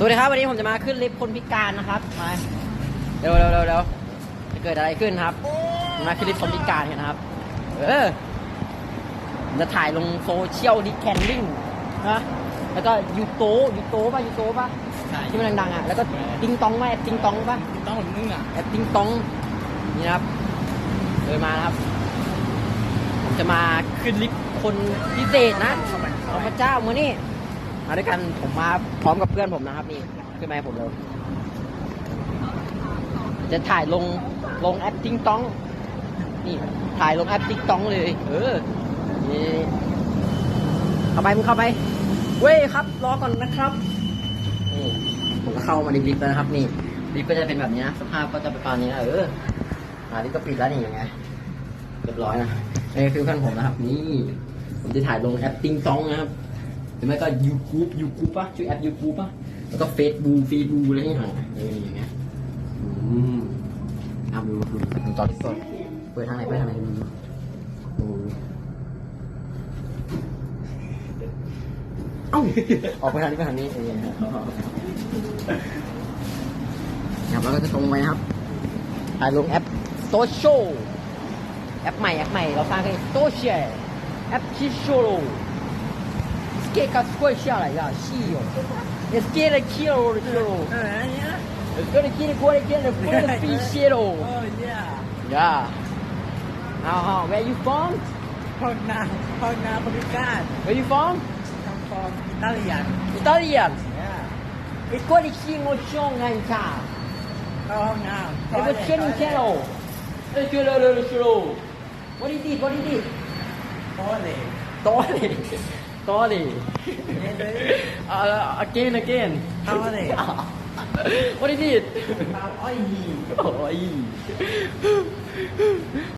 สวัสดีครับวันนี้ผมจะมาขึ้นลิฟต์คนพิการนะครับมาเร็วเร็วเร็วเร็วจะเกิดอะไรขึ้นครับ มาขึ้นลิฟต์คนพิการกันนะครับ เออผมจะถ่ายลงโซเชียลดิแคนดิ้งนะแล้วก็ยูโตยูโตป่ะยูโตป่ะใช่ที่มันดังๆอะแล้วก็ติงตองป่ะแอปติงตองป่ะต้องเหมือนมึงอะแอปติงตองนี่นะครับเดินมานะครับ ผมจะมาขึ้นลิฟต์คนพิเศษนะขอพระเจ้ามือนี่ มาด้วยกันผมมาพร้อมกับเพื่อนผมนะครับนี่ขึ้นมาให้ผมเลยจะถ่ายลงลงแอปติงต้อง นี่ถ่ายลงแอปติงต้องเลย เออนี่เข้าไปมึงเข้าไป เว้ยครับ รอก่อนนะครับนี่ผมก็เข้ามาในลิฟต์แล้วนะครับ นี่ลิฟต์ก็จะเป็นแบบนี้นะสภาพก็จะเประมาณนี้นะเอออ่าลิฟต์ก็ปิดแล้วนี่ยังไงเรียบร้อยนะนี่คือเพื่อนผมนะครับ นี่ผมจะถ่ายลงแอปติงต้องนะครับ หรือไม่ก็ยูทูบยูทูบป่ะชื่อแอปยูทูบป่ะแล้วก็เฟซบูฟีบูอะไรอย่างเงี้ยเอออย่างเงี้ยอืมเอาดูดูตอนที่สดเปิดทางไหนไปทางไหนดูเอ้าออกไปทางนี้ไปทางนี้เออครับแล้วก็จะตรงไปครับถ่ายลงแอปโซเชียลแอปใหม่แอปใหม่เราสร้างให้โซเชียลแอปที่โชโล skate 刚摔下来呀，稀有。It's gonna kill the shield. It's gonna get it, gonna get it, gonna be zero. Oh yeah. Yeah. How? Where you from? From now, from now, Pakistan. Where you from? I'm from Italian. Italian. Yeah. It's gonna kill your song and car. Oh now. It was killing channel. It's gonna kill the hero. What is this? What is this? Toilet. Toilet. Sorry. Sorry. เนี่ยเลย Uh, again, again. เข้าเลย what is it? เข้าอ้อยหี Oh,